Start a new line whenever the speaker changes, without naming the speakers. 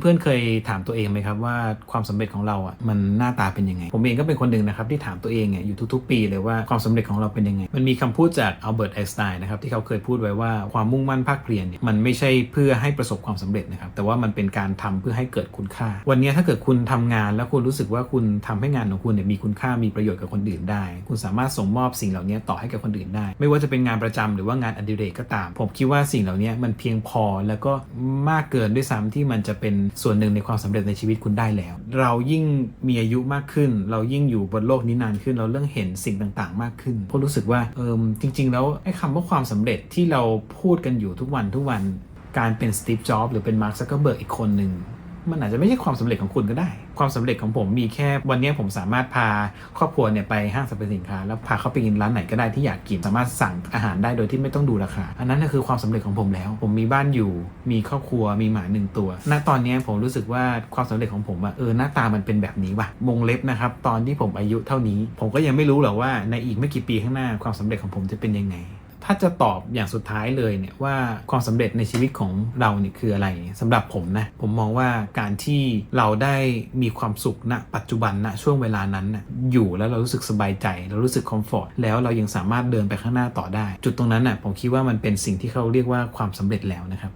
เพื่อนๆเคยถามตัวเองไหมครับว่าความสำเร็จของเราอะมันหน้าตาเป็นยังไง ผมเองก็เป็นคนหนึ่งนะครับที่ถามตัวเองเนี่ยอยู่ทุกๆ ปีเลยว่าความสำเร็จของเราเป็นยังไง มันมีคำพูดจากอัลเบิร์ตไอน์สไตน์นะครับที่เขาเคยพูดไว้ว่าความมุ่งมั่นภาคเพียรเนี่ยมันไม่ใช่เพื่อให้ประสบความสำเร็จนะครับแต่ว่ามันเป็นการทำเพื่อให้เกิดคุณค่า วันนี้ถ้าเกิดคุณทำงานแล้วคุณรู้สึกว่าคุณทำให้งานของคุณเนี่ยมีคุณค่ามีประโยชน์กับคนอื่นได้ คุณสามารถส่งมอบสิ่งเหล่านี้ต่อให้กับคนอื่นได้ ไม่ว่าจะเป็นงานประจำหรือว่างานอดิเรกก็ตาม ผมคิดว่าสิ่งเหล่านี้มันเพียงพอแล้วก็มากเกินด้วยซ้ำที่มันจะเป็นส่วนหนึ่งในความสำเร็จในชีวิตคุณได้แล้ว เรายิ่งมีอายุมากขึ้น เรายิ่งอยู่บนโลกนี้นานขึ้น เราเรื่องเห็นสิ่งต่างๆ มากขึ้นก็รู้สึกว่าเออจริง ๆ แล้วไอ้คำว่าความสำเร็จที่เราพูดกันอยู่ทุกวันทุกวันการเป็นสตีฟจ็อบหรือเป็นมาร์คซักเกอร์เบิร์กอีกคนหนึ่ง มันอาจจะไม่ใช่ความสำเร็จของคุณก็ได้ ความสำเร็จของผมมีแค่วันนี้ผมสามารถพาครอบครัวเนี่ยไปห้างสรรพสินค้า แล้วพาเขาไปกินร้านไหนก็ได้ที่อยากกิน สามารถสั่งอาหารได้โดยที่ไม่ต้องดูราคา อันนั้นน่ะคือความสำเร็จของผมแล้ว ผมมีบ้านอยู่ มีครอบครัว มีหมาหนึ่งตัว ณ ตอนนี้ผมรู้สึกว่าความสำเร็จของผมอะเออหน้าตามันเป็นแบบนี้ว่ะวงเล็บนะครับ ตอนที่ผมอายุเท่านี้ ผมก็ยังไม่รู้หรอกว่าในอีกไม่กี่ปีข้างหน้าความสำเร็จของผมจะเป็นยังไง ถ้าจะตอบอย่างสุดท้ายเลยเนี่ยว่าความสำเร็จในชีวิตของเราเนี่ยคืออะไรสำหรับผมนะผมมองว่าการที่เราได้มีความสุขณปัจจุบันณช่วงเวลานั้นนะอยู่แล้วเรารู้สึกสบายใจเรารู้สึกคอมฟอร์ตแล้วเรายังสามารถเดินไปข้างหน้าต่อได้ จุดตรงนั้นน่ะผมคิดว่ามันเป็นสิ่งที่เขาเรียกว่าความสำเร็จแล้วนะครับ